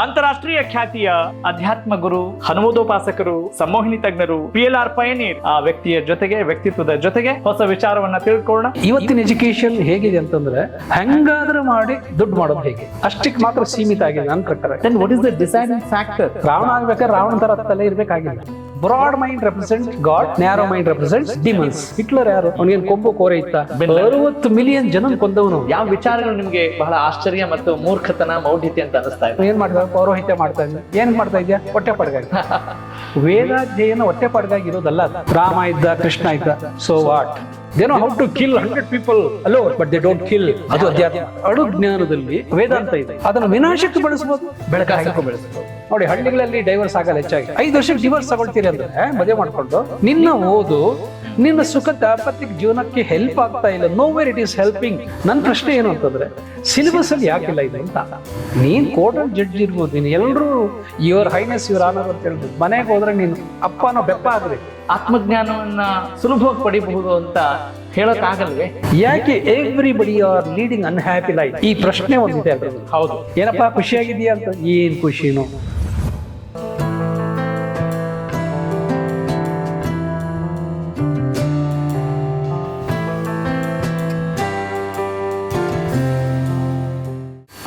ಅಂತಾರಾಷ್ಟ್ರೀಯ ಖ್ಯಾತಿಯ ಅಧ್ಯಾತ್ಮ ಗುರು ಹನುಮೋದೋಪಾಸಕರು ಸಮ್ಮೋಹಿನಿ ತಜ್ಞರು ಪಿ ಎಲ್ ಆರ್ ಪಯನೀರ್ ಆ ವ್ಯಕ್ತಿಯ ಜೊತೆಗೆ ವ್ಯಕ್ತಿತ್ವದ ಜೊತೆಗೆ ಹೊಸ ವಿಚಾರವನ್ನ ತಿಳ್ಕೊಳ್ಳೋಣ. ಇವತ್ತಿನ ಎಜುಕೇಶನ್ ಹೇಗಿದೆ ಅಂತಂದ್ರೆ ಹೆಂಗಾದ್ರೂ ಮಾಡಿ ದುಡ್ಡು ಮಾಡೋದು ಹೇಗೆ? ಅಷ್ಟಕ್ಕೆ ಮಾತ್ರ ಸೀಮಿತ ಆಗಿದೆ ನನ್ನ ಪ್ರಕಾರ. What is the deciding factor Ravana ಆಗ್ಬೇಕಾದ್ರೆ ರಾವಣ ತರ ತಲೆ ಇರ್ಬೇಕಾಗಿಲ್ಲ. Broad mind represent God narrow mind represent demons Hitler ಯಾರು? ಅವನಿಗೇನು ಕೊಂಬು ಕೋರೆ ಇತ್ತ? ಅರವತ್ತು ಮಿಲಿಯನ್ ಜನ ಕೊಂದವನು. ಯಾವ ವಿಚಾರಗಳು ನಿಮಗೆ ಬಹಳ ಆಶ್ಚರ್ಯ ಮತ್ತು ಮೂರ್ಖತನ ಮೌಢ್ಯತೆ ಅಂತ ಅನಿಸ್ತಾ ಇದೆ. ಏನ್ ಮಾಡ್ತಾ ಪೌರೋಹಿತ್ಯ ಮಾಡ್ತಾ ಇದ್ದ ಏನ್ ಮಾಡ್ತಾ ಇದ್ಯಾ? ಹೊಟ್ಟೆ ಪಡ್ಗಾಗಿ. ವೇದಾಧ್ಯಯನ ಹೊಟ್ಟೆ ಪಡ್ಗಾಗಿ ಇರೋದಲ್ಲ ಅದು. ರಾಮ ಇದ್ದ ಕೃಷ್ಣ ಇದ್ದ. So what they know how to kill hundred people also but they don't kill ಅದು ಅಧ್ಯಾತ್ಮ ಅಡು ಜ್ಞಾನದಲ್ಲಿ ವೇದಾಂತ ಇದೆ. ಅದನ್ನು ವಿನಾಶಕ್ಕೆ ಬಳಸಬಹುದು ಬೆಳಕಾಸಕ್ಕೂ ಬೆಳೆಸಬಹುದು ನೋಡಿ ಹಳ್ಳಿಗಳಲ್ಲಿ ಡೈವರ್ಸ್ ಆಗಲ್ಲ ಹೆಚ್ಚಾಗಿ. ಐದು ವರ್ಷಕ್ಕೆ ಡಿವರ್ಸ್ ತಗೊಳ್ತೀರಿ ಅಂದ್ರೆ ಮದುವೆ ಮಾಡ್ಕೊಂಡು ನಿನ್ನ ಓದು ನಿನ್ನ ಸುಖ ದಾಂಪತ್ಯ ಜೀವನಕ್ಕೆ ಹೆಲ್ಪ್ ಆಗ್ತಾ ಇಲ್ಲ no where it is helping ನನ್ನ ಪ್ರಶ್ನೆ ಏನು ಅಂತಂದ್ರೆ ಸಿಲೆಬಸ್ ಅಲ್ಲಿ ಯಾಕಿಲ್ಲ ಇದು ಅಂತ? ನೀನ್ ಕೋರ್ಟ್ ಅಲ್ಲಿ ಜಡ್ಜ್ ಇರ್ಬೋದು ನೀನು ಎಲ್ಲರೂ ಯುವರ್ ಹೈನೆಸ್ ಯುವರ್ ಆನರ್ ಅಂತ ಹೇಳ್ಬೋದು. ಮನೆಗೆ ಹೋದ್ರೆ ನೀನು ಅಪ್ಪನೋ ಬೆಪ್ಪ ಆಗ್ಬೇಕು ಆತ್ಮಜ್ಞಾನವನ್ನ ಸುಲಭವಾಗಿ ಪಡಿಬಹುದು ಅಂತ ಹೇಳೋಕ್ಕಾಗಲ್ವೇ? ಯಾಕೆ everybody are leading unhappy life ಈ ಪ್ರಶ್ನೆ ಒಂದಿದೆ ಅದರಲ್ಲಿ. ಹೌದು. ಏನಪ್ಪಾ ಖುಷಿಯಾಗಿದೆಯಾ ಅಂತ? ಏನ್ ಖುಷಿನೋ?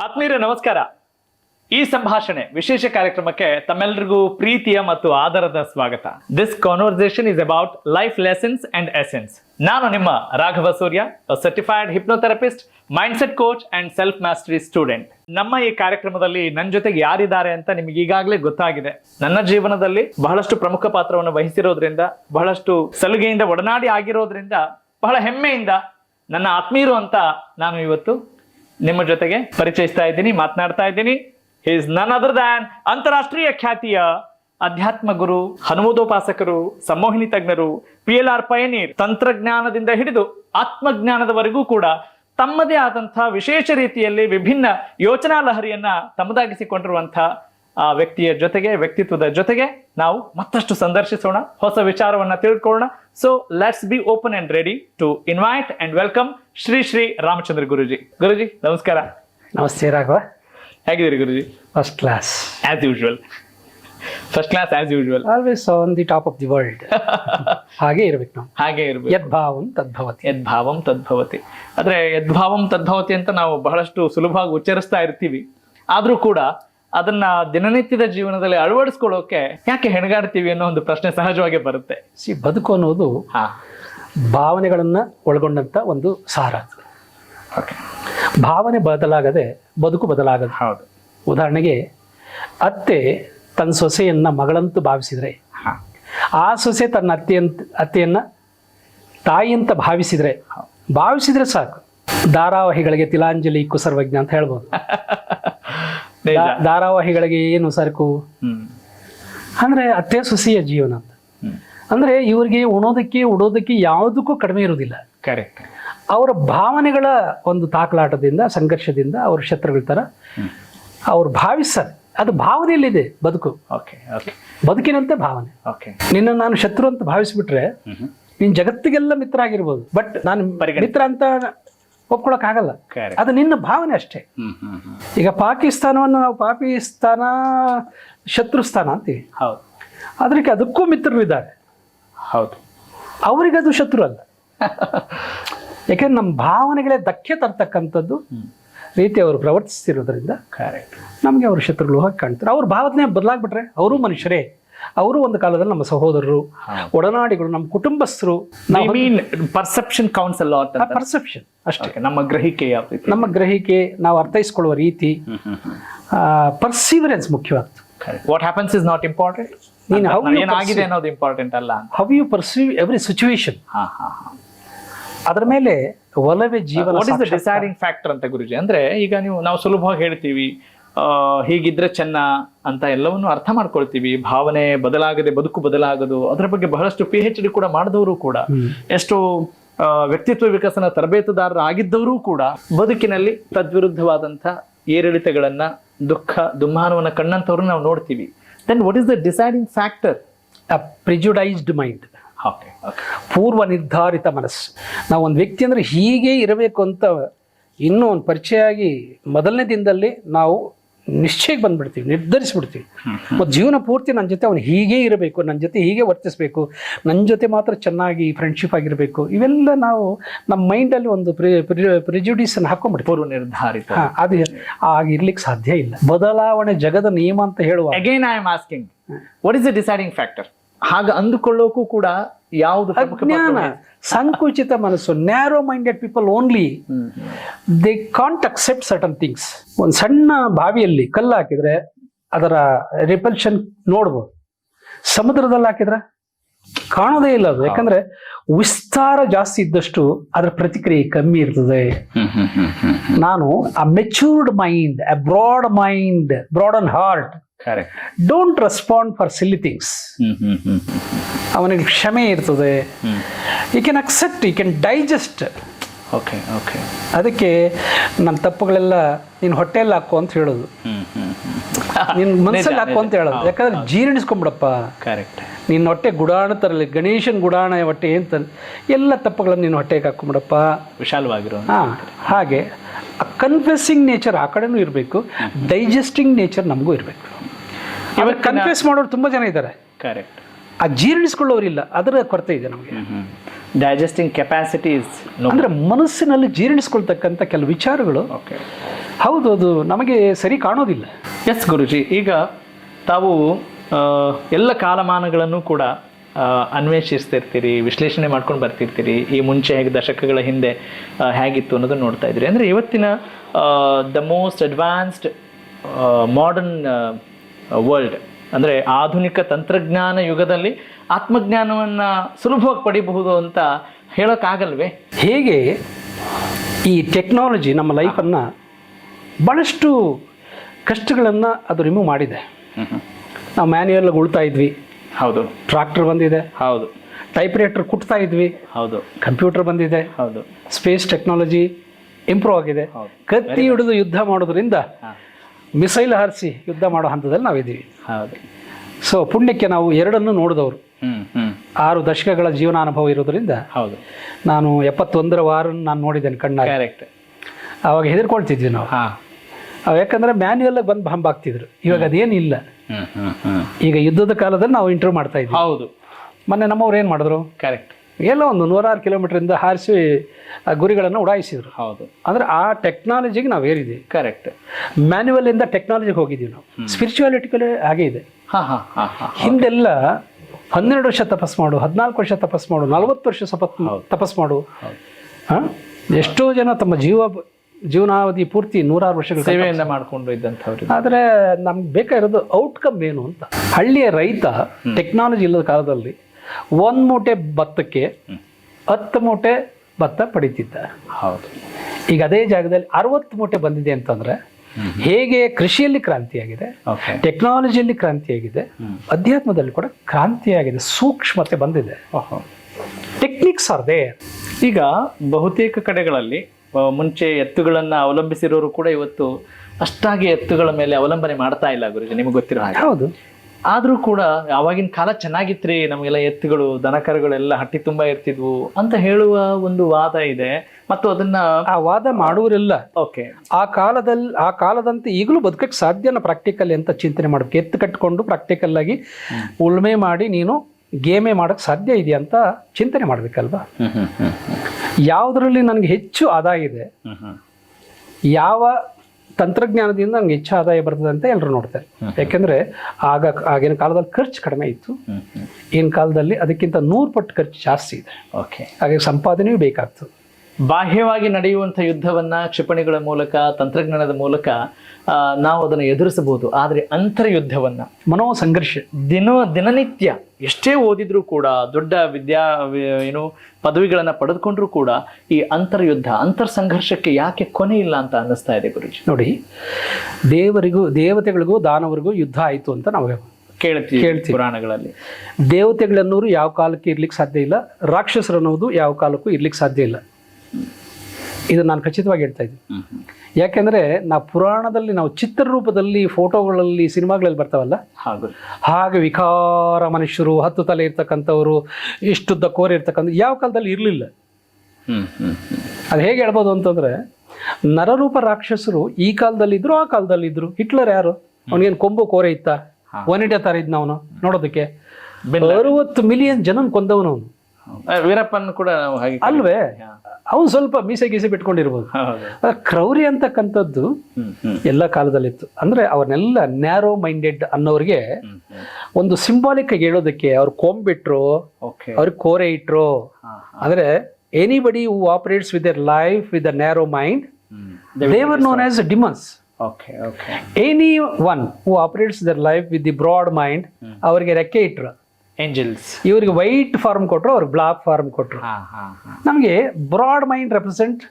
ಆತ್ಮೀಯರೇ ನಮಸ್ಕಾರ. ಈ ಸಂಭಾಷಣೆ, ವಿಶೇಷ ಕಾರ್ಯಕ್ರಮಕ್ಕೆ ತಮ್ಮೆಲ್ಲರಿಗೂ ಪ್ರೀತಿಯ ಮತ್ತು ಆದರದ ಸ್ವಾಗತ. This conversation is about life lessons and essence ನಾನು ನಿಮ್ಮ Raghava Surya certified hypnotherapist mindset coach and self mastery student ನಮ್ಮ ಈ ಕಾರ್ಯಕ್ರಮದಲ್ಲಿ ನನ್ನ ಜೊತೆಗೆ ಯಾರಿದ್ದಾರೆ ಅಂತ ನಿಮಗೆ ಈಗಾಗಲೇ ಗೊತ್ತಾಗಿದೆ. ನನ್ನ ಜೀವನದಲ್ಲಿ ಬಹಳಷ್ಟು ಪ್ರಮುಖ ಪಾತ್ರವನ್ನು ವಹಿಸಿರೋದ್ರಿಂದ, ಬಹಳಷ್ಟು ಸಲುಗೆಯಿಂದ ಒಡನಾಡಿ ಆಗಿರೋದ್ರಿಂದ, ಬಹಳ ಹೆಮ್ಮೆಯಿಂದ ನನ್ನ ಆತ್ಮೀಯರು ಅಂತ ನಾನು ಇವತ್ತು ನಿಮ್ಮ ಜೊತೆಗೆ ಪರಿಚಯಿಸ್ತಾ ಇದ್ದೀನಿ, ಮಾತನಾಡ್ತಾ ಇದ್ದೀನಿ. ಈಸ್ ನನ್ ಅದರ್ ದ್ಯಾನ್ ಅಂತಾರಾಷ್ಟ್ರೀಯ ಖ್ಯಾತಿಯ ಅಧ್ಯಾತ್ಮ ಗುರು, ಹನುಮೋದೋಪಾಸಕರು, ಸಂಮೋಹಿನಿ ತಜ್ಞರು ಪಿ ಎಲ್ ಆರ್ ಪಯನೀರ್ ತಂತ್ರಜ್ಞಾನದಿಂದ ಹಿಡಿದು ಆತ್ಮಜ್ಞಾನದವರೆಗೂ ಕೂಡ ತಮ್ಮದೇ ಆದಂತಹ ವಿಶೇಷ ರೀತಿಯಲ್ಲಿ ವಿಭಿನ್ನ ಯೋಚನಾ ಲಹರಿಯನ್ನ ತಮ್ಮದಾಗಿಸಿಕೊಂಡಿರುವಂತಹ ಆ ವ್ಯಕ್ತಿಯ ಜೊತೆಗೆ, ವ್ಯಕ್ತಿತ್ವದ ಜೊತೆಗೆ ನಾವು ಮತ್ತಷ್ಟು ಸಂದರ್ಶಿಸೋಣ, ಹೊಸ ವಿಚಾರವನ್ನ ತಿಳ್ಕೊಳ್ಳೋಣ. So let's be open and ready to invite and welcome Shri Shri Ramachandra Guruji. Guruji, ನಮಸ್ಕಾರ. ನಮಸ್ತೆ ರಾಘವ. ಹೇಗಿದ್ದೀರಿ Guruji? First class as usual first class as usual always on the top of the world ಹಾಗೆ ಇರ್ಬೇಕು ನಾವು. ಹಾಗೆ ಇರ್ಬೇಕು. ಯದ್ಭಾವಂ ತದ್ಭವತಿ. ಯದ್ಭಾವಂ ತದ್ಭವತಿ. ಆದರೆ ಯದ್ಭಾವಂ ತದ್ಭವತಿ ಅಂತ ನಾವು ಬಹಳಷ್ಟು ಸುಲಭವಾಗಿ ಉಚ್ಚರಿಸ್ತಾ ಇರ್ತೀವಿ. ಆದರೂ ಕೂಡ ಅದನ್ನ ದಿನನಿತ್ಯದ ಜೀವನದಲ್ಲಿ ಅಳವಡಿಸ್ಕೊಳ್ಳೋಕೆ ಯಾಕೆ ಹೆಣಗಾಡ್ತೀವಿ ಅನ್ನೋ ಒಂದು ಪ್ರಶ್ನೆ ಸಹಜವಾಗಿ ಬರುತ್ತೆ. ಸಿ ಬದುಕು ಅನ್ನೋದು ಭಾವನೆಗಳನ್ನ ಒಳಗೊಂಡಂತ ಒಂದು ಸಾರ ಭಾವನೆ ಬದಲಾಗದೆ ಬದುಕು ಬದಲಾಗದು. ಹೌದು. ಉದಾಹರಣೆಗೆ ಅತ್ತೆ ತನ್ನ ಸೊಸೆಯನ್ನು ಮಗಳಂತೂ ಭಾವಿಸಿದರೆ ಆ ಸೊಸೆ ತನ್ನ ಅತ್ತೆಯಂತ ಅತ್ತೆಯನ್ನು ತಾಯಿ ಅಂತ ಭಾವಿಸಿದರೆ ಭಾವಿಸಿದ್ರೆ ಸಾಕು. ಧಾರಾವಾಹಿಗಳಿಗೆ ತಿಲಾಂಜಲಿ ಕುಸರ್ವಜ್ಞ ಅಂತ ಹೇಳ್ಬೋದು. ಧಾರಾವಾಹಿಗಳಿಗೆ ಏನು ಸರಕು ಅಂದರೆ ಅತ್ತೆ ಸೊಸೆಯ ಜೀವನ ಅಂತ. ಅಂದರೆ ಅಂದ್ರೆ ಇವ್ರಿಗೆ ಉಣೋದಕ್ಕೆ ಉಡೋದಕ್ಕೆ ಯಾವುದಕ್ಕೂ ಕಡಿಮೆ ಇರುವುದಿಲ್ಲ. ಕರೆಕ್ಟ್ ಅವರ ಭಾವನೆಗಳ ಒಂದು ತಾಕಲಾಟದಿಂದ ಸಂಘರ್ಷದಿಂದ ಅವರು ಶತ್ರುಗಳ ಥರ ಅವ್ರು ಭಾವಿಸ್ತಾರೆ. ಅದು ಭಾವನೆಯಲ್ಲಿದೆ ಬದುಕು. ಓಕೆ ಓಕೆ ಬದುಕಿನಂತೆ ಭಾವನೆ. ಓಕೆ ನಿನ್ನ ನಾನು ಶತ್ರು ಅಂತ ಭಾವಿಸ್ಬಿಟ್ರೆ ನಿನ್ನ ಜಗತ್ತಿಗೆಲ್ಲ ಮಿತ್ರ ಆಗಿರ್ಬೋದು ಬಟ್ ನಾನು. ಮಿತ್ರ ಅಂತ ಒಪ್ಕೊಳಕ್ ಆಗಲ್ಲ ಕರೆಕ್ಟ್ ಅದು ನಿನ್ನ ಭಾವನೆ ಅಷ್ಟೇ. ಈಗ ಪಾಕಿಸ್ತಾನವನ್ನು ನಾವು ಪಾಕಿಸ್ತಾನ ಶತ್ರುಸ್ಥಾನ ಅಂತೀವಿ. ಹೌದು. ಅದಕ್ಕೆ ಅದಕ್ಕೂ ಮಿತ್ರರು ಇದ್ದಾರೆ. ಹೌದು. ಅವರಿಗದು ಅದು ಶತ್ರು ಅಲ್ಲ. ಯಾಕೆಂದ್ರೆ ನಮ್ಮ ಭಾವನೆಗಳೇ ಧಕ್ಕೆ ತರ್ತಕ್ಕಂಥದ್ದು ರೀತಿ ಅವರು ಪ್ರವರ್ತಿಸ್ತಿರೋದ್ರಿಂದ ಕರೆಕ್ಟ್ ನಮಗೆ ಅವರು ಶತ್ರುಗಳು ಹೋಗಿ ಕಾಣ್ತಾರೆ. ಅವ್ರ ಭಾವನೆ ಬದಲಾಗ್ಬಿಟ್ರೆ ಅವರು ಮನುಷ್ಯರೇ. ಅವರು ಒಂದು ಕಾಲದಲ್ಲಿ ನಮ್ಮ ಸಹೋದರರು ಒಡನಾಡಿಗಳು ನಮ್ಮ ಕುಟುಂಬಸ್ಥರು ಮೀನ್ ಪರ್ಸೆಪ್ಷನ್ ಕೌನ್ಸ್ ಅಲ್ಲ ಪರ್ಸೆಪ್ಷನ್ ಅಷ್ಟೇ. ನಮ್ಮ ಗ್ರಹಿಕೆ ನಮ್ಮ ಗ್ರಹಿಕೆ ನಾವು ಅರ್ಥೈಸ್ಕೊಳ್ಳುವ ರೀತಿ perseverance ಮುಖ್ಯವಾಗ್ತದೆ what happens is not important ನೀನು ಏನಾಗಿದೆ ಅನ್ನೋದು ಇಂಪಾರ್ಟೆಂಟ್ ಅಲ್ಲ how you perceive every situation ಹಾ ಹಾ ಹಾ. ಅದರ ಮೇಲೆ ಒಲವೇ ಜೀವನ what is the deciding factor ಅಂತ ಗುರುಜಿ? ಅಂದ್ರೆ ಈಗ ನೀವು ನಾವು ಸುಲಭವಾಗಿ ಹೇಳ್ತೀವಿ ಹೀಗಿದ್ರೆ ಚೆನ್ನ ಅಂತ ಎಲ್ಲವನ್ನು ಅರ್ಥ ಮಾಡ್ಕೊಳ್ತೀವಿ. ಭಾವನೆ ಬದಲಾಗದೆ ಬದುಕು ಬದಲಾಗದು. ಅದರ ಬಗ್ಗೆ ಬಹಳಷ್ಟು ಪಿ ಎಚ್ ಡಿ ಕೂಡ ಮಾಡಿದವರು ಕೂಡ. ಎಷ್ಟು ವ್ಯಕ್ತಿತ್ವ ವಿಕಸನ ತರಬೇತುದಾರರು ಆಗಿದ್ದವರು ಕೂಡ ಬದುಕಿನಲ್ಲಿ ತದ್ವಿರುದ್ಧವಾದಂಥ ಏರಿಳಿತಗಳನ್ನ ದುಃಖ ದುಮ್ಮಾನವನ್ನ ಕಣ್ಣಂತವ್ರನ್ನ ನಾವು ನೋಡ್ತೀವಿ. Then what is the deciding factor a prejudiced mind okay ಪೂರ್ವ ನಿರ್ಧಾರಿತ ಮನಸ್ಸು. ನಾವು ಒಂದು ವ್ಯಕ್ತಿ ಅಂದರೆ ಹೀಗೆ ಇರಬೇಕು ಅಂತ ಇನ್ನೂ ಒಂದು ಪರಿಚಯ ಆಗಿ ಮೊದಲನೇ ದಿನದಲ್ಲಿ ನಾವು ನಿಶ್ಚಯಕ್ಕೆ ಬಂದ್ಬಿಡ್ತೀವಿ ನಿರ್ಧರಿಸ್ಬಿಡ್ತೀವಿ. ಮತ್ತು ಜೀವನ ಪೂರ್ತಿ ನನ್ನ ಜೊತೆ ಅವನು ಹೀಗೇ ಇರಬೇಕು ನನ್ನ ಜೊತೆ ಹೀಗೆ ವರ್ತಿಸಬೇಕು ನನ್ನ ಜೊತೆ ಮಾತ್ರ ಚೆನ್ನಾಗಿ ಫ್ರೆಂಡ್ಶಿಪ್ ಆಗಿರಬೇಕು ಇವೆಲ್ಲ ನಾವು ನಮ್ಮ ಮೈಂಡಲ್ಲಿ ಒಂದು ಪ್ರಿಜುಡಿಸನ್ನು ಹಾಕೊಂಡ್ಬಿಡ್ತೀವಿ. ಪೂರ್ವ ನಿರ್ಧಾರಿತ. ಅದು ಆಗಿರ್ಲಿಕ್ಕೆ ಸಾಧ್ಯ ಇಲ್ಲ. ಬದಲಾವಣೆ ಜಗದ ನಿಯಮ ಅಂತ ಹೇಳುವ again I am asking what is the deciding factor ಹಾಗ ಅಂದುಕೊಳ್ಳೋಕ್ಕೂ ಕೂಡ ಯಾವುದು ಅಜ್ಞಾನ ಸಂಕುಚಿತ ಮನಸ್ಸು narrow minded people only. They can't accept certain things ಒಂದು ಸಣ್ಣ ಬಾವಿಯಲ್ಲಿ ಕಲ್ಲು ಹಾಕಿದ್ರೆ ಅದರ ರಿಪಲ್ಷನ್ ನೋಡ್ಬೋದು. ಸಮುದ್ರದಲ್ಲಿ ಹಾಕಿದ್ರೆ ಕಾಣೋದೇ ಇಲ್ಲ ಅದು. ಯಾಕಂದ್ರೆ ವಿಸ್ತಾರ ಜಾಸ್ತಿ ಇದ್ದಷ್ಟು ಅದರ ಪ್ರತಿಕ್ರಿಯೆ ಕಮ್ಮಿ ಇರ್ತದೆ. ನಾನು ಆ matured mind a broad mind broad and heart. Don't respond for silly things ಅವನಿಗೆ ಕ್ಷಮೆ ಇರ್ತದೆ. You can accept you can digest okay okay ಅದಕ್ಕೆ ನನ್ನ ತಪ್ಪುಗಳೆಲ್ಲ ನೀನು ಹೊಟ್ಟೆಯಲ್ಲಿ ಹಾಕು ಅಂತ ಹೇಳೋದು. ನಿನ್ನ ಹ್ಮ್ ನಿನ್ ಮನಸ್ಸಲ್ಲಿ ಹಾಕು ಅಂತ ಹೇಳೋದು. ಯಾಕಂದ್ರೆ ಜೀರ್ಣಿಸ್ಕೊಂಬಿಡಪ್ಪ. ಕರೆಕ್ಟ್ ನಿನ್ನ ಹೊಟ್ಟೆ ಗುಡಾಣ ತರಲಿ ಗಣೇಶನ್ ಗುಡಾಣ ಹೊಟ್ಟೆ ಅಂತ ಎಲ್ಲ ತಪ್ಪುಗಳನ್ನು ನೀನು ಹೊಟ್ಟೆಗೆ ಹಾಕೊಂಬಿಡಪ್ಪ ವಿಶಾಲವಾಗಿರೋ ಹಾಂ ಹಾಗೆ. ಕನ್ಫೆಸಿಂಗ್ ನೇಚರ್ ಆ ಕಡೆನೂ ಇರಬೇಕು ಡೈಜೆಸ್ಟಿಂಗ್ ನೇಚರ್ ನಮಗೂ ಇರಬೇಕು. ಇವಾಗ ಕನ್ಫೆಸ್ ಮಾಡೋರು ತುಂಬ ಜನ ಇದ್ದಾರೆ. ಕರೆಕ್ಟ್ ಆ ಜೀರ್ಣಿಸ್ಕೊಳ್ಳೋರಿಲ್ಲ ಅದರ ಕೊರತೆ ಇದೆ ನಮಗೆ. ಡೈಜೆಸ್ಟಿಂಗ್ ಕೆಪಾಸಿಟೀಸ್ ಅಂದರೆ ಮನಸ್ಸಿನಲ್ಲಿ ಜೀರ್ಣಿಸ್ಕೊಳ್ತಕ್ಕಂಥ ಕೆಲವು ವಿಚಾರಗಳು ಓಕೆ ಹೌದು ಅದು ನಮಗೆ ಸರಿ ಕಾಣೋದಿಲ್ಲ. ಎಸ್ ಗುರುಜಿ. ಈಗ ತಾವು ಎಲ್ಲ ಕಾಲಮಾನಗಳನ್ನು ಕೂಡ ಆ, ಅನ್ವೇಷಿಸ್ತಿರ್ತೀರಿ ವಿಶ್ಲೇಷಣೆ ಮಾಡ್ಕೊಂಡು ಬರ್ತಿರ್ತೀರಿ ಈ ಮುಂಚೆ ಹೇಗೆ ದಶಕಗಳ ಹಿಂದೆ ಹೇಗಿತ್ತು ಅನ್ನೋದನ್ನು ನೋಡ್ತಾ ಇದ್ರಿ. ಅಂದರೆ ಇವತ್ತಿನ the most advanced modern world ಅಂದರೆ ಆಧುನಿಕ ತಂತ್ರಜ್ಞಾನ ಯುಗದಲ್ಲಿ ಆತ್ಮಜ್ಞಾನವನ್ನು ಸುಲಭವಾಗಿ ಪಡಿಬಹುದು ಅಂತ ಹೇಳೋಕ್ಕಾಗಲ್ವೇ? ಹೇಗೆ ಈ ಟೆಕ್ನಾಲಜಿ ನಮ್ಮ ಲೈಫನ್ನು ಭಾಳಷ್ಟು ಕಷ್ಟಗಳನ್ನು ಅದು ರಿಮೂವ್ ಮಾಡಿದೆ. ನಾವು ಮ್ಯಾನ್ಯುಯಲ್ ಉಳ್ತಾ ಇದ್ವಿ. ಹೌದು. ಟ್ರಾಕ್ಟರ್ ಬಂದಿದೆ. ಹೌದು. ಟೈಪ್ ರೈಟರ್ ಕುಟ್ತಾ ಇದ್ವಿ. ಹೌದು. ಕಂಪ್ಯೂಟರ್ ಬಂದಿದೆ. ಹೌದು. ಸ್ಪೇಸ್ ಟೆಕ್ನಾಲಜಿ ಇಂಪ್ರೂವ್ ಆಗಿದೆ. ಕತ್ತಿ ಹಿಡಿದು ಯುದ್ಧ ಮಾಡೋದ್ರಿಂದ ಮಿಸೈಲ್ ಹಾರಿಸಿ ಯುದ್ಧ ಮಾಡೋ ಹಂತದಲ್ಲಿ ನಾವಿದ್ದೀವಿ. ಹೌದು. ಸೊ ಪುಣ್ಯಕ್ಕೆ ನಾವು ಎರಡನ್ನು ನೋಡಿದವರು. ಆರು ದಶಕಗಳ ಜೀವನ ಅನುಭವ ಇರೋದ್ರಿಂದ ಹೌದು. ನಾನು ಎಪ್ಪತ್ತೊಂದರ ವಾರ ನಾನು ನೋಡಿದ್ದೇನೆ ಕಣ್ಣ ಕರೆಕ್ಟ್ ಅವಾಗ ಹೆದರ್ಕೊಳ್ತಿದ್ವಿ ನಾವು. ಯಾಕಂದ್ರೆ ಮ್ಯಾನ್ಯಲ್ ಬಂದು ಬಾಂಬ್ ಹಾಕ್ತಿದ್ರು. ಇವಾಗ ಅದೇನಿಲ್ಲ. ಈಗ ಯುದ್ಧದ ಕಾಲದಲ್ಲಿ ನಾವು ಇಂಟರ್ವ್ಯೂ ಮಾಡ್ತಾ ಇದ್ವಿ. ಹೌದು. ಮೊನ್ನೆ ನಮ್ಮವ್ರು ಏನು ಮಾಡಿದ್ರು? ಕರೆಕ್ಟ್ ಎಲ್ಲೋ ಒಂದು ನೂರಾರು ಕಿಲೋಮೀಟ್ರಿಂದ ಹಾರಿಸಿ ಆ ಗುರಿಗಳನ್ನು ಉಡಾಯಿಸಿದ್ರು. ಹೌದು. ಅಂದ್ರೆ ಆ ಟೆಕ್ನಾಲಜಿಗೆ ನಾವು ಏರಿದ್ದೀವಿ ಕರೆಕ್ಟ್ ಮ್ಯಾನ್ಯುವಲ್ ಇಂದ ಟೆಕ್ನಾಲಜಿಗೆ ಹೋಗಿದ್ದೀವಿ ನಾವು. ಸ್ಪಿರಿಚುವಾಲಿಟಿಗಳು ಹಾಗೆ ಇದೆ. ಹಾಂ ಹಾಂ ಹಾ ಹಾ ಹಿಂದೆಲ್ಲ ಹನ್ನೆರಡು ವರ್ಷ ತಪಸ್ ಮಾಡು ಹದಿನಾಲ್ಕು ವರ್ಷ ತಪಸ್ ಮಾಡು ನಲವತ್ತು ವರ್ಷ ಸಪತ್ ತಪಸ್ ಮಾಡು. ಹಾಂ? ಎಷ್ಟೋ ಜನ ತಮ್ಮ ಜೀವ ಜೀವನಾವಧಿ ಪೂರ್ತಿ ನೂರಾರು ವರ್ಷಗಳ ಸೇವೆಯನ್ನ ಮಾಡ್ಕೊಂಡು ಇದ್ದಂಥವ್ರು. ಆದರೆ ನಮ್ಗೆ ಬೇಕಾಗಿರೋದು ಔಟ್ಕಮ್ ಏನು ಅಂತ. ಹಳ್ಳಿಯ ರೈತ ಟೆಕ್ನಾಲಜಿ ಇಲ್ಲದ ಕಾಲದಲ್ಲಿ ಒಂದು ಮೂಟೆ ಭತ್ತಕ್ಕೆ ಹತ್ತು ಮೂಟೆ ಭತ್ತ ಪಡಿತಿದ್ದ. ಹೌದು. ಈಗ ಅದೇ ಜಾಗದಲ್ಲಿ ಅರವತ್ತು ಮೂಟೆ ಬಂದಿದೆ ಅಂತಂದರೆ ಹೇಗೆ ಕೃಷಿಯಲ್ಲಿ ಕ್ರಾಂತಿಯಾಗಿದೆ ಟೆಕ್ನಾಲಜಿಯಲ್ಲಿ ಕ್ರಾಂತಿಯಾಗಿದೆ ಅಧ್ಯಾತ್ಮದಲ್ಲಿ ಕೂಡ ಕ್ರಾಂತಿಯಾಗಿದೆ ಸೂಕ್ಷ್ಮತೆ ಬಂದಿದೆ. ಓಹೋ. ಟೆಕ್ನಿಕ್ಸ್ ಆರ್ ದೇ ಈಗ ಬಹುತೇಕ ಕಡೆಗಳಲ್ಲಿ ಮುಂಚೆ ಎತ್ತುಗಳನ್ನು ಅವಲಂಬಿಸಿರೋರು ಕೂಡ ಇವತ್ತು ಅಷ್ಟಾಗಿ ಎತ್ತುಗಳ ಮೇಲೆ ಅವಲಂಬನೆ ಮಾಡ್ತಾ ಇಲ್ಲ ಗುರುಜಿ ನಿಮಗೆ ಗೊತ್ತಿರೋ ಹಾಗೆ. ಹೌದು. ಆದರೂ ಕೂಡ ಆವಾಗಿನ ಕಾಲ ಚೆನ್ನಾಗಿತ್ರಿ ನಮಗೆಲ್ಲ ಎತ್ತುಗಳು ದನಕರುಗಳೆಲ್ಲ ಹಟ್ಟಿ ತುಂಬ ಇರ್ತಿದ್ವು ಅಂತ ಹೇಳುವ ಒಂದು ವಾದ ಇದೆ. ಮತ್ತು ಅದನ್ನ ಆ ವಾದ ಮಾಡುವರೆಲ್ಲ ಓಕೆ. ಆ ಕಾಲದಲ್ಲಿ ಆ ಕಾಲದಂತೆ ಈಗಲೂ ಬದುಕಕ್ಕೆ ಸಾಧ್ಯನ ಪ್ರಾಕ್ಟಿಕಲ್ ಅಂತ ಚಿಂತನೆ ಮಾಡ್ಬೇಕು. ಎತ್ತು ಕಟ್ಕೊಂಡು ಪ್ರಾಕ್ಟಿಕಲ್ ಆಗಿ ಉಳ್ಮೆ ಮಾಡಿ ನೀನು ಗೇಮೆ ಮಾಡಕ್ಕೆ ಸಾಧ್ಯ ಇದೆಯಾ ಅಂತ ಚಿಂತನೆ ಮಾಡಬೇಕಲ್ವಾ? ಯಾವುದರಲ್ಲಿ ನನಗೆ ಹೆಚ್ಚು ಆದಾಯ ಇದೆ ಯಾವ ತಂತ್ರಜ್ಞಾನದಿಂದ ನನಗೆ ಹೆಚ್ಚು ಆದಾಯ ಬರ್ತದೆ ಅಂತ ಎಲ್ಲರೂ ನೋಡ್ತಾರೆ. ಯಾಕೆಂದರೆ ಆಗ ಆಗಿನ ಕಾಲದಲ್ಲಿ ಖರ್ಚು ಕಡಿಮೆ ಇತ್ತು. ಈಗಿನ ಕಾಲದಲ್ಲಿ ಅದಕ್ಕಿಂತ ನೂರು ಪಟ್ಟು ಖರ್ಚು ಜಾಸ್ತಿ ಇದೆ. ಓಕೆ ಹಾಗೆ ಸಂಪಾದನೆಯೂ ಬೇಕಾಗ್ತದೆ. ಬಾಹ್ಯವಾಗಿ ನಡೆಯುವಂಥ ಯುದ್ಧವನ್ನ ಕ್ಷಿಪಣಿಗಳ ಮೂಲಕ ತಂತ್ರಜ್ಞಾನದ ಮೂಲಕ ನಾವು ಅದನ್ನು ಎದುರಿಸಬಹುದು. ಆದರೆ ಅಂತರ್ಯುದ್ಧವನ್ನ ಮನೋ ಸಂಘರ್ಷ ದಿನ ದಿನನಿತ್ಯ ಎಷ್ಟೇ ಓದಿದ್ರೂ ಕೂಡ ದೊಡ್ಡ ವಿದ್ಯಾ ಏನು ಪದವಿಗಳನ್ನ ಪಡೆದುಕೊಂಡ್ರೂ ಕೂಡ ಈ ಅಂತರ್ಯುದ್ಧ ಅಂತರ್ ಸಂಘರ್ಷಕ್ಕೆ ಯಾಕೆ ಕೊನೆ ಇಲ್ಲ ಅಂತ ಅನ್ನಿಸ್ತಾ ಇದೆ ಗುರುಜಿ. ನೋಡಿ ದೇವರಿಗೂ ದೇವತೆಗಳಿಗೂ ದಾನವರಿಗೂ ಯುದ್ಧ ಆಯಿತು ಅಂತ ನಾವು ಕೇಳ್ತೀವಿ ಕೇಳ್ತೀವಿ. ಪುರಾಣಗಳಲ್ಲಿ. ದೇವತೆಗಳನ್ನೋರು ಯಾವ ಕಾಲಕ್ಕೆ ಇರ್ಲಿಕ್ಕೆ ಸಾಧ್ಯ ಇಲ್ಲ ರಾಕ್ಷಸರು ಅನ್ನೋದು ಯಾವ ಕಾಲಕ್ಕೂ ಇರ್ಲಿಕ್ಕೆ ಸಾಧ್ಯ ಇಲ್ಲ. ಇದು ನಾನು ಖಚಿತವಾಗಿ ಹೇಳ್ತಾ ಇದ್ದೀನಿ. ಯಾಕೆಂದರೆ ನಾವು ಪುರಾಣದಲ್ಲಿ ನಾವು ಚಿತ್ರರೂಪದಲ್ಲಿ ಫೋಟೋಗಳಲ್ಲಿ ಸಿನಿಮಾಗಳಲ್ಲಿ ಬರ್ತಾವಲ್ಲ? ಹಾಗೂ. ಹಾಗೆ ವಿಕಾರ ಮನುಷ್ಯರು ಹತ್ತು ತಲೆ ಇರ್ತಕ್ಕಂಥವ್ರು ಇಷ್ಟುದ್ದ ಕೋರೆ ಇರ್ತಕ್ಕಂಥ ಯಾವ ಕಾಲದಲ್ಲಿ ಇರಲಿಲ್ಲ. ಅದು ಹೇಗೆ ಹೇಳ್ಬೋದು ಅಂತಂದರೆ ನರರೂಪ ರಾಕ್ಷಸರು ಈ ಕಾಲದಲ್ಲಿದ್ದರು ಆ ಕಾಲದಲ್ಲಿದ್ದರು ಹಿಟ್ಲರ್ ಯಾರು? ಅವನಿಗೇನು ಕೊಂಬು ಕೋರೆ ಇತ್ತ? ಒನ್ ಥರ ಇದ್ನ ಅವನು ನೋಡೋದಕ್ಕೆ. ಅರವತ್ತು ಮಿಲಿಯನ್ ಜನನ್ ಕೊಂದವನು ಅವನು. ವೀರಪ್ಪನ್ ಕೂಡ ನಾವು ಹಾಗೆ ಅಲ್ವೇ. ಅವನು ಸ್ವಲ್ಪ ಮೀಸೆ ಗೀಸೆ ಬಿಟ್ಕೊಂಡಿರ್ಬೋದು. ಕ್ರೌರಿ ಅಂತಕ್ಕಂಥದ್ದು ಎಲ್ಲ ಕಾಲದಲ್ಲಿತ್ತು. ಅಂದ್ರೆ ಅವ್ರನ್ನೆಲ್ಲ ನ್ಯಾರೋ ಮೈಂಡೆಡ್ ಅನ್ನೋರಿಗೆ ಒಂದು ಸಿಂಬಾಲಿಕ್ ಆಗಿ ಹೇಳೋದಕ್ಕೆ ಅವ್ರು ಕೋಂಬಿಟ್ರು ಓಕೆ ಅವ್ರಿಗೆ ಕೋರೆ ಇಟ್ರು. ಅಂದ್ರೆ anybody who operates with their life with the narrow mind they were known as demons okay okay any one who operates their life with the broad mind ಅವರಿಗೆ ರೆಕ್ಕೆ ಇಟ್ರು. ಏಂಜಲ್ಸ್ ಇವ್ರಿಗೆ ವೈಟ್ ಫಾರ್ಮ್ ಕೊಟ್ಟರು ಅವ್ರಿಗೆ ಬ್ಲಾಕ್ ಫಾರ್ಮ್ ಕೊಟ್ಟರು ನಮಗೆ broad mind represent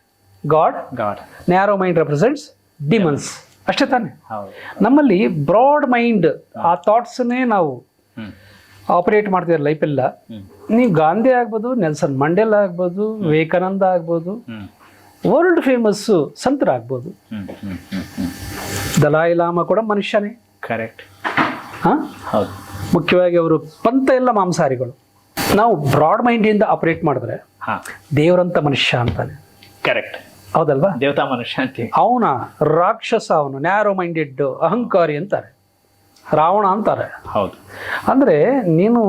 God God narrow mind represents demons ಅಷ್ಟೇ ತಾನೆ. ನಮ್ಮಲ್ಲಿ ಬ್ರಾಡ್ ಮೈಂಡ್ ಆ ಥಾಟ್ಸನ್ನೇ ನಾವು ಆಪರೇಟ್ ಮಾಡ್ತಿದ್ದಾರೆ ಲೈಫೆಲ್ಲ ನೀವು ಗಾಂಧಿ ಆಗ್ಬೋದು ನೆಲ್ಸನ್ ಮಂಡೇಲ ಆಗ್ಬೋದು ವಿವೇಕಾನಂದ ಆಗ್ಬೋದು ವರ್ಲ್ಡ್ ಫೇಮಸ್ಸು ಸಂತರ ಆಗ್ಬೋದು. ಹ್ಮ್ ಹ್ಮ್ ಹ್ಮ್ ದಲಾಯಿ ಲಾಮ ಕೂಡ ಮನುಷ್ಯನೇ. ಕರೆಕ್ಟ್ ಹಾಂ? ಹೌದು. ಮುಖ್ಯವಾಗಿ ಅವರು ಪಂಥ ಎಲ್ಲ ಮಾಂಸಾಹಾರಿಗಳು. ನಾವು ಬ್ರಾಡ್ ಮೈಂಡಿಂದ ಆಪರೇಟ್ ಮಾಡಿದ್ರೆ ದೇವರಂತ ಮನುಷ್ಯ ಅಂತಾನೆ. ಕರೆಕ್ಟ್ ಹೌದಲ್ವಾ? ದೇವತಾ ಮನುಷ್ಯ ಅಂತೀವಿ. ಅವನ ರಾಕ್ಷಸ ಅವನು ನ್ಯಾರೋ ಮೈಂಡೆಡ್ ಅಹಂಕಾರಿ ಅಂತಾರೆ. ರಾವಣ ಅಂತಾರೆ. ಹೌದು. ಅಂದ್ರೆ ನೀನು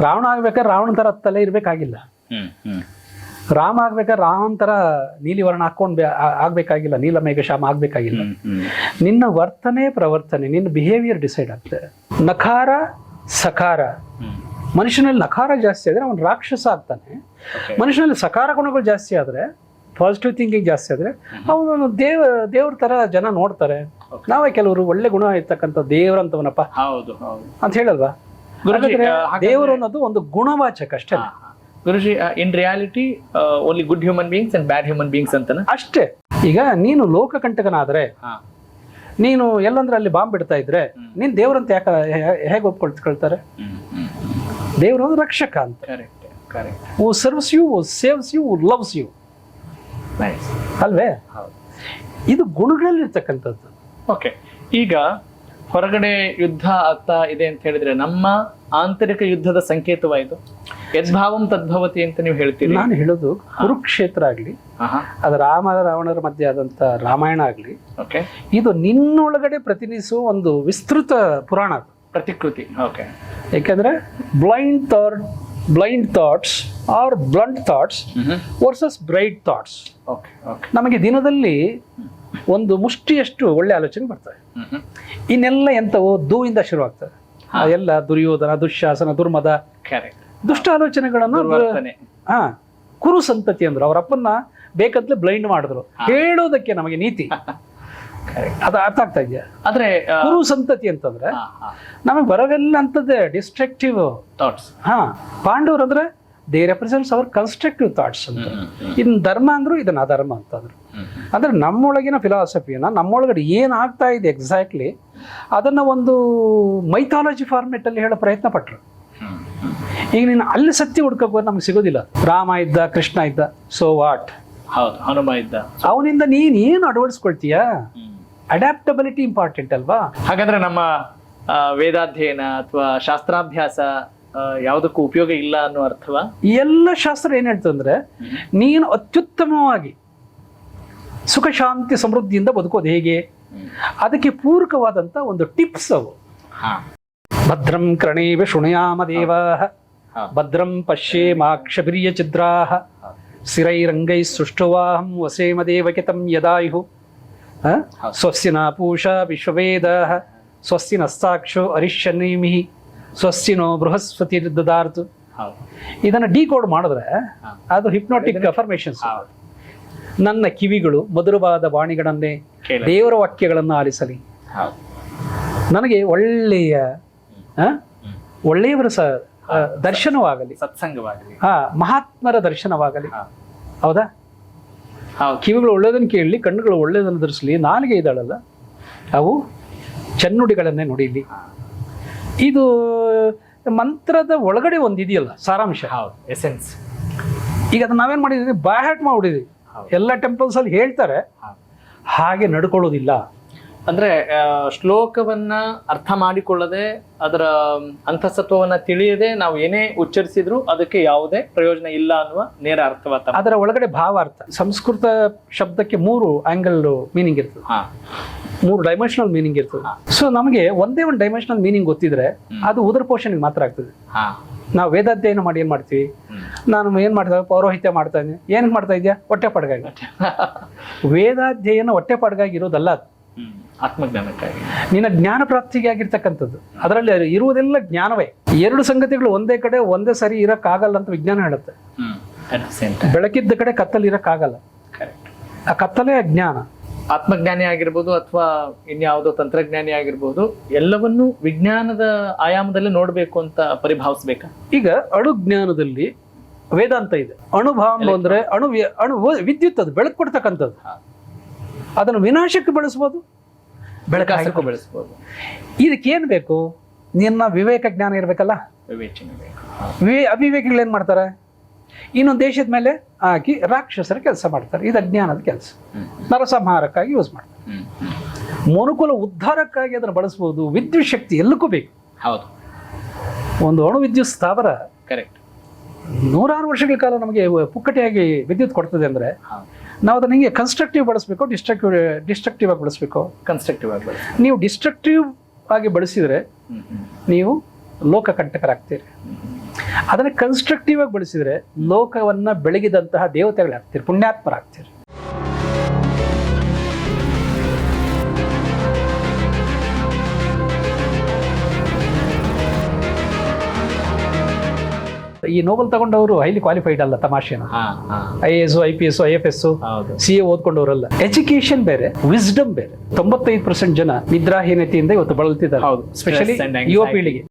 ರಾವಣ ಆಗ್ಬೇಕಾದ್ರೆ ರಾವಣ ಥರ ತಲೆ ಇರಬೇಕಾಗಿಲ್ಲ. ರಾಮ ಆಗ್ಬೇಕಾದ್ರೆ ರಾಮನ್ ನೀಲಿವರ್ಣ ನೀಲಿ ವರ್ಣ ಹಾಕೊಂಡ್ ಆಗ್ಬೇಕಾಗಿಲ್ಲ. ನೀಲ ಶ್ಯಾಮ ಆಗ್ಬೇಕಾಗಿಲ್ಲ. ನಿನ್ನ ವರ್ತನೆ ಪ್ರವರ್ತನೆ ನಿನ್ನ ಬಿಹೇವಿಯರ್ ಡಿಸೈಡ್ ಆಗ್ತದೆ ನಕಾರ ಸಕಾರ ಮನುಷ್ಯನಲ್ಲಿ ನಕಾರ ಜಾಸ್ತಿ ಆದ್ರೆ ಅವನು ರಾಕ್ಷಸ ಆಗ್ತಾನೆ. ಮನುಷ್ಯನಲ್ಲಿ ಸಕಾರ ಗುಣಗಳು ಜಾಸ್ತಿ ಆದ್ರೆ ಪಾಸಿಟಿವ್ ಥಿಂಕಿಂಗ್ ಜಾಸ್ತಿ ಆದರೆ ಅವನು ದೇವ ದೇವ್ರ ಥರ ಜನ ನೋಡ್ತಾರೆ. ನಾವೇ ಕೆಲವರು ಒಳ್ಳೆ ಗುಣ ಇರ್ತಕ್ಕಂಥ ದೇವರಂತವನಪ್ಪ. ಹೌದು ಅಂತ ಹೇಳಲ್ವಾ? ದೇವರು ಅನ್ನೋದು ಒಂದು ಗುಣವಾಚಕ ಅಷ್ಟೇ. Guruji in reality only good human beings and bad human beings ಅಂತಾನೆ? ಅಷ್ಟೇ. ಈಗ ನೀನು ಲೋಕಕಂಟಕನಾದರೆ ನೀನು ಎಲ್ಲಂದ್ರೆ ಅಲ್ಲಿ ಬಾಂಬ್ ಬಿಡ್ತಾ ಇದ್ರೆ ನೀನ್ ದೇವ್ರಂತ ಯಾಕ ಹೇಗೆ ಒಪ್ಕೊಳ್ತಾರೆ ದೇವ್ರ ರಕ್ಷಕ ಅಂತ. Who serves you saves you loves you ಅಲ್ವೇ? ಇದು ಗುಣಗಳಲ್ಲಿರ್ತಕ್ಕಂಥದ್ದು. ಓಕೆ ಈಗ ಹೊರಗಡೆ ಯುದ್ಧ ಆಗ್ತಾ ಇದೆ ಅಂತ ಹೇಳಿದ್ರೆ ನಮ್ಮ ಆಂತರಿಕ ಯುದ್ಧದ ಸಂಕೇತವ ಇದು? ಯದ್ಭಾವಂ ತದ್ಭವತಿ ಅಂತ ನೀವು ಹೇಳ್ತೀರಿ? ನಾನು ಹೇಳೋದು ಕುರುಕ್ಷೇತ್ರ ಆಗಲಿ ಅದು ರಾಮ ರಾವಣರ ಮಧ್ಯೆ ಆದಂತ ರಾಮಾಯಣ ಆಗಲಿ ಓಕೆ ಇದು ನಿನ್ನೊಳಗಡೆ ಪ್ರತಿನಿಧಿಸುವ ಒಂದು ವಿಸ್ತೃತ ಪುರಾಣ ಅದು. ಪ್ರತಿಕೃತಿ. ಓಕೆ ಏಕೆಂದರೆ blind thought blind thoughts are blunt thoughts versus bright thoughts okay okay ನಮಗೆ ದಿನದಲ್ಲಿ ಒಂದು ಮುಷ್ಟಿಯಷ್ಟು ಒಳ್ಳೆ ಆಲೋಚನೆ ಬರ್ತವೆ. ಇನ್ನೆಲ್ಲ ಎಂಥವು ದೂವಿಂದ ಶುರುವಾಗ್ತದೆ. ಎಲ್ಲ ದುರ್ಯೋಧನ ದುಶ್ಯಾಸನ ದುರ್ಮದ ದುಷ್ಟ ಆಲೋಚನೆಗಳನ್ನು ಹಾ ಕುರು ಸಂತತಿ ಅಂದ್ರು. ಅವ್ರ ಅಪ್ಪನ್ನ ಬೇಕಂತಲೇ ಬ್ಲೈಂಡ್ ಮಾಡಿದ್ರು. ಹೇಳೋದಕ್ಕೆ ನಮಗೆ ನೀತಿ. ಅದು ಅರ್ಥ ಆಗ್ತಾ ಇದೆಯಾ? ಆದ್ರೆ ಕುರು ಸಂತತಿ ಅಂತಂದ್ರೆ ನಮಗೆ ಬರೋವೆಲ್ಲ ಅಂತದ್ದೇ ಡಿಸ್ಟ್ರಕ್ಟಿವ್ ಥಾಟ್ಸ್ ಹಾ ಪಾಂಡವರು ಅಂದ್ರೆ they represents our constructive thoughts ಅಂತ. ಇದನ್ನ ಧರ್ಮ ಅಂದ್ರು ಇದನ್ನ ಅಧರ್ಮ ಅಂತಂದ್ರು ಅಂದ್ರೆ. ನಮ್ಮೊಳಗಿನ ಫಿಲಾಸಫಿಯನ್ನ ನಮ್ಮೊಳಗಡೆ ಏನ್ ಆಗ್ತಾ ಇದೆ ಎಕ್ಸಾಕ್ಟ್ಲಿ ಅದನ್ನ ಒಂದು ಮೈಥಾಲಜಿ ಫಾರ್ಮೆಟ್ ಅಲ್ಲಿ ಹೇಳೋ ಪ್ರಯತ್ನ ಪಟ್ರು. ಈಗ ನೀನು ಅಲ್ಲಿ ಸತ್ಯ ಹುಡ್ಕೋಕ್ ಹೋದ್ರೆ ನಮ್ಗೆ ಸಿಗೋದಿಲ್ಲ. ರಾಮ ಇದ್ದ ಕೃಷ್ಣ ಇದ್ದ ಸೊ ವಾಟ್ ಹೌದು ಹನುಮ ಇದ್ದ. ಅವನಿಂದ ನೀನ್ ಏನು ಅಳವಡಿಸ್ಕೊಳ್ತೀಯ? ಅಡ್ಯಾಪ್ಟಬಿಲಿಟಿ ಇಂಪಾರ್ಟೆಂಟ್ ಅಲ್ವಾ? ಹಾಗಾದ್ರೆ ನಮ್ಮ ವೇದಾಧ್ಯಯನ ಅಥವಾ ಶಾಸ್ತ್ರಾಭ್ಯಾಸ ಯಾವುದಕ್ಕೂ ಉಪಯೋಗ ಇಲ್ಲ ಅನ್ನೋ ಅರ್ಥವಾ? ಎಲ್ಲ ಶಾಸ್ತ್ರ ಏನ್ ಹೇಳ್ತಂದ್ರೆ ನೀನು ಅತ್ಯುತ್ತಮವಾಗಿ ಸುಖ ಶಾಂತಿ ಸಮೃದ್ಧಿಯಿಂದ ಬದುಕೋದು ಹೇಗೆ? ಅದಕ್ಕೆ ಪೂರಕವಾದಂತ ಒಂದು ಟಿಪ್ಸ್ ಅವು. ಹಾ. ಭದ್ರಂ ಕರ್ಣೇವ ಶೃಣಯಾಮ ದೇವ. ಭದ್ರಂ ಪಶ್ಯೇ ಮಾಕ್ಷಭಿರ್ಯಚಿದ್ರಾ ಸಿರೈರಂಗೈ ಸುಷ್ಟುವಾಹಂ ವಸೇಮ ದೇವಕ್ಕೆ ತಂ ಯದಾಯು ಸ್ವಸ್ಯ ನಾಪೂಷಾ ಪೂಷಾ ವಿಶ್ವವೇದ ಸ್ವಸ್ತಿ ನಸ್ತಾಕ್ಷೋ ಅರಿಷ್ಯನೇಮಿ ಸ್ವಸ್ತಿ ನೋ ಬೃಹಸ್ಪತಿ ದದಾರ್ತು ಹೌದು ಇದನ್ನ ಡಿಕೋಡ್ ಮಾಡಿದ್ರೆ ಅದು ಹಿಪ್ನೋಟಿಕ್ ಅಫರ್ಮೇಷನ್ಸ್. ನನ್ನ ಕಿವಿಗಳು ಮಧುರವಾದ ವಾಣಿಗಳನ್ನೇ ದೇವರ ವಾಕ್ಯಗಳನ್ನು ಆಲಿಸಲಿ. ನನಗೆ ಒಳ್ಳೆಯ ಒಳ್ಳೆಯವರು ಸಹ ದರ್ಶನವಾಗಲಿ. ಸತ್ಸಂಗವಾಗಲಿ. ಹಾ ಮಹಾತ್ಮರ ದರ್ಶನವಾಗಲಿ. ಹೌದಾ? ಕಿವಿಗಳು ಒಳ್ಳೇದನ್ನು ಕೇಳಲಿ ಕಣ್ಣುಗಳು ಒಳ್ಳೇದನ್ನು ಧರಿಸಲಿ ನಾಲಿಗೆ ಇದ್ದಾಳಲ್ಲ? ಅವು ಚನ್ನುಡಿಗಳನ್ನೇ ನುಡಿಲಿ. ಇದು ಮಂತ್ರದ ಒಳಗಡೆ ಒಂದು ಇದೆಯಲ್ಲ ಸಾರಾಂಶ? ಹೌದು ಎಸೆನ್ಸ್ ಈಗ ಅದನ್ನ ನಾವೇನ್ ಮಾಡಿದ್ದೀವಿ ಬಾಯ್ ಹ್ಯಾಟ್ ಮಾಡ್ಬಿಟ್ಟಿದ್ವಿ. ಎಲ್ಲ ಟೆಂಪಲ್ಸ್ ಅಲ್ಲಿ ಹೇಳ್ತಾರೆ. ಹಾಗೆ ನಡ್ಕೊಳ್ಳೋದಿಲ್ಲ. ಅಂದ್ರೆ ಶ್ಲೋಕವನ್ನ ಅರ್ಥ ಮಾಡಿಕೊಳ್ಳದೆ ಅದರ ಅಂತಸತ್ವವನ್ನ ತಿಳಿಯದೆ ನಾವು ಏನೇ ಉಚ್ಚರಿಸಿದ್ರು ಅದಕ್ಕೆ ಯಾವುದೇ ಪ್ರಯೋಜನ ಇಲ್ಲ ಅನ್ನುವ ನೇರ ಅರ್ಥವಾತ. ಅದರ ಒಳಗಡೆ ಭಾವಾರ್ಥ. ಸಂಸ್ಕೃತ ಶಬ್ದಕ್ಕೆ ಮೂರು ಆಂಗಲ್ ಮೀನಿಂಗ್ ಇರ್ತದೆ. ಮೂರು ಡೈಮೆನ್ಷನಲ್ ಮೀನಿಂಗ್ ಇರ್ತದೆ. ಸೊ ನಮಗೆ ಒಂದೇ ಒಂದು ಡೈಮೆನ್ಷನಲ್ ಮೀನಿಂಗ್ ಗೊತ್ತಿದ್ರೆ ಅದು ಉದರ ಪೋಷಣೆಗೆ ಮಾತ್ರ ಆಗ್ತದೆ. ನಾವು ವೇದಾಧ್ಯಯನ ಮಾಡಿ ಏನ್ ಮಾಡ್ತೀವಿ? ನಾನು ಏನ್ ಮಾಡ್ತಾ ಪೌರೋಹಿತ್ಯ ಮಾಡ್ತಾ ಇದ್ದೀನಿ ಏನ್ ಮಾಡ್ತಾ ಇದೆಯಾ? ಹೊಟ್ಟೆ ಪಡ್ಗಾಗಿ. ವೇದಾಧ್ಯಯನ ಹೊಟ್ಟೆ ಪಡ್ಗಾಗಿ ಇರೋದಲ್ಲ ಅದು. ಆತ್ಮಜ್ಞಾನಕ್ಕಾಗಿ. ನಿನ್ನ ಜ್ಞಾನ ಪ್ರಾಪ್ತಿಗೆ ಆಗಿರ್ತಕ್ಕಂಥದ್ದು. ಅದರಲ್ಲಿ ಇರುವುದೆಲ್ಲ ಜ್ಞಾನವೇ. ಎರಡು ಸಂಗತಿಗಳು ಒಂದೇ ಕಡೆ ಒಂದೇ ಸರಿ ಆಗಲ್ಲ ಅಂತ ವಿಜ್ಞಾನ ಹೇಳುತ್ತೆ. ಬೆಳಕಿದ್ದ ಕಡೆ ಕತ್ತಲ್ ಇರಕ್ ಕರೆಕ್ಟ್ ಆ ಕತ್ತಲೇ ಅಜ್ಞಾನ ಆತ್ಮಜ್ಞಾನಿ ಆಗಿರ್ಬೋದು ಅಥವಾ ಇನ್ಯಾವುದೋ ತಂತ್ರಜ್ಞಾನಿ ಆಗಿರ್ಬೋದು ಎಲ್ಲವನ್ನೂ ವಿಜ್ಞಾನದ ಆಯಾಮದಲ್ಲಿ ನೋಡ್ಬೇಕು ಅಂತ ಪರಿಭಾವಿಸ್ಬೇಕಾ? ಈಗ ಅಣು ಜ್ಞಾನದಲ್ಲಿ ವೇದಾಂತ ಇದೆ. ಅಣುಭಾವ ಅಂದ್ರೆ ಅಣು ಅಣು ವಿದ್ಯುತ್ ಅದು ಬೆಳಕು ಕೊಡ್ತಕ್ಕಂಥದ್ದು. ಅದನ್ನು ವಿನಾಶಕ್ಕೆ ಬಳಸ್ಬೋದು. ಬೆಳಕಾಸಕ್ಕೂ ಬೆಳೆಸ್ಬೋದು. ಇದಕ್ಕೇನು ಬೇಕು? ನಿನ್ನ ವಿವೇಕ ಜ್ಞಾನ ಇರಬೇಕಲ್ಲ? ವಿವೇಚನೆ ಬೇಕು. ವಿವೇ ಅವಿವೇಕಿಗಳು ಏನ್ ಮಾಡ್ತಾರೆ? ಇನ್ನೊಂದು ದೇಶದ ಮೇಲೆ ಹಾಕಿ ರಾಕ್ಷಸರ ಕೆಲಸ ಮಾಡ್ತಾರೆ. ಇದು ಅಜ್ಞಾನದ ಕೆಲಸ. ನರಸಂಹಾರಕ್ಕಾಗಿ ಯೂಸ್ ಮಾಡ್ತಾರೆ. ಮನುಕುಲ ಉದ್ಧಾರಕ್ಕಾಗಿ ಅದನ್ನು ಬಳಸ್ಬೋದು. ವಿದ್ಯುತ್ ಶಕ್ತಿ ಎಲ್ಲಕ್ಕೂ ಬೇಕು. ಹೌದು. ಒಂದು ಅಣು ವಿದ್ಯುತ್ ಸ್ಥಾವರ ಕರೆಕ್ಟ್ ನೂರಾರು ವರ್ಷಗಳ ಕಾಲ ನಮಗೆ ಪುಕ್ಕಟೆಯಾಗಿ ವಿದ್ಯುತ್ ಕೊಡ್ತದೆ ಅಂದ್ರೆ ನಾವು ಅದನ್ನ ಹಿಂಗೆ ಕನ್ಸ್ಟ್ರಕ್ಟಿವ್ ಬಳಸಬೇಕು ಡಿಸ್ಟ್ರಕ್ಟಿವ್ ಡಿಸ್ಟ್ರಕ್ಟಿವ್ ಆಗಿ ಬಳಸಬೇಕು. ಕನ್ಸ್ಟ್ರಕ್ಟಿವ್ ಆಗಿ ನೀವು ಡಿಸ್ಟ್ರಕ್ಟಿವ್ ಆಗಿ ಬಳಸಿದ್ರೆ ನೀವು ಲೋಕ ಕಂಟಕರಾಗ್ತೀರಿ. ಅದನ್ನು ಕನ್ಸ್ಟ್ರಕ್ಟಿವ್ ಆಗಿ ಬಳಸಿದರೆ ಲೋಕವನ್ನು ಬೆಳಗಿದಂತಹ ದೇವತೆಗಳಾಗ್ತೀರಿ ಪುಣ್ಯಾತ್ಮರಾಗ್ತೀರಿ. ಈ ನೋಬಲ್ ತಗೊಂಡವರು ಹೈಲಿ ಕ್ವಾಲಿಫೈಡ್ ಅಲ್ಲ ತಮಾಷೆನ. I S I P S I F S C A ಓದ್ಕೊಂಡವರಲ್ಲ. Education ಬೇರೆ ವಿಸ್ಡಮ್ ಬೇರೆ. ತೊಂಬತ್ತೈದು ಪರ್ಸೆಂಟ್ ಜನ ನಿದ್ರಾಹೀನತೆಯಿಂದ ಇವತ್ತು ಬಳಲ್ತಿದ್ದಾರೆ. ಹೌದು. ಸ್ಪೆಷಲಿ ಯುವ ಪೀಳಿಗೆ.